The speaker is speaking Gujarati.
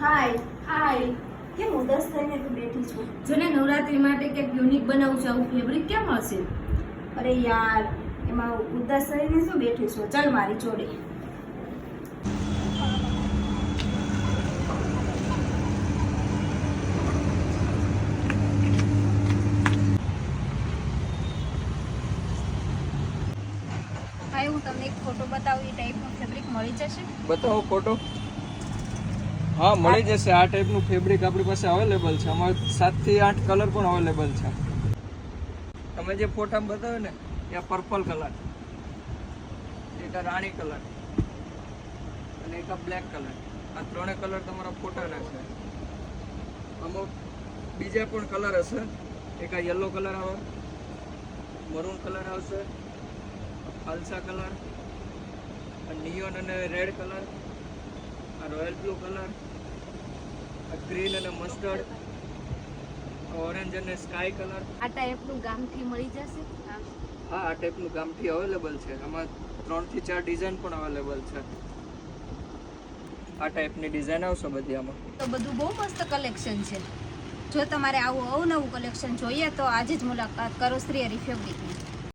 હાય હાય કેમ ઉદાસ થઈને તું બેઠી છું? જોને નવરાત્રી માટે કંઈક યુનિક બનાવું છે. આવું ફેબ્રિક કેમ હશે? અરે યાર એમાં ઉદાસ થઈને શું બેઠી છું? ચાલ મારી જોડે. ભાઈ હું તમને એક ફોટો બતાવું. એ ટાઈપનો ફેબ્રિક મળી જશે. બતાવો ફોટો હા, મળી જશે. આ ટાઈપનું ફેબ્રિક આપણી પાસે અવેલેબલ છે. અમારે સાતથી આઠ કલર પણ અવેલેબલ છે. તમે જે ફોટા બતાવ્યો ને એ પર્પલ કલર એક રાણી કલર અને એક બ્લેક કલર આ ત્રણે કલર તમારા ફોટાના છે. અમુક બીજા પણ કલર હશે. એક આ યલો કલર આવે મરૂન કલર આવશે ફાલસા કલર નિયોન અને રેડ કલર આ રોયલ બ્લુ કલર આ ગ્રીન અને મસ્ટર્ડ ઓરેન્જ અને સ્કાય કલર. આ ટાઈપનું ગામથી મળી જશે? હા આ ટાઈપનું ગામથી અવેલેબલ છે. આમાં ત્રણથી ચાર ડિઝાઇન પણ અવેલેબલ છે. આ ટાઈપની ડિઝાઇન આવશે બધી આમાં. તો બધું બહુ મસ્ત કલેક્શન છે. જો તમારે આવું અવનવું કલેક્શન જોઈએ તો આજે જ મુલાકાત કરો શ્રી હરી ફેબ્રિકની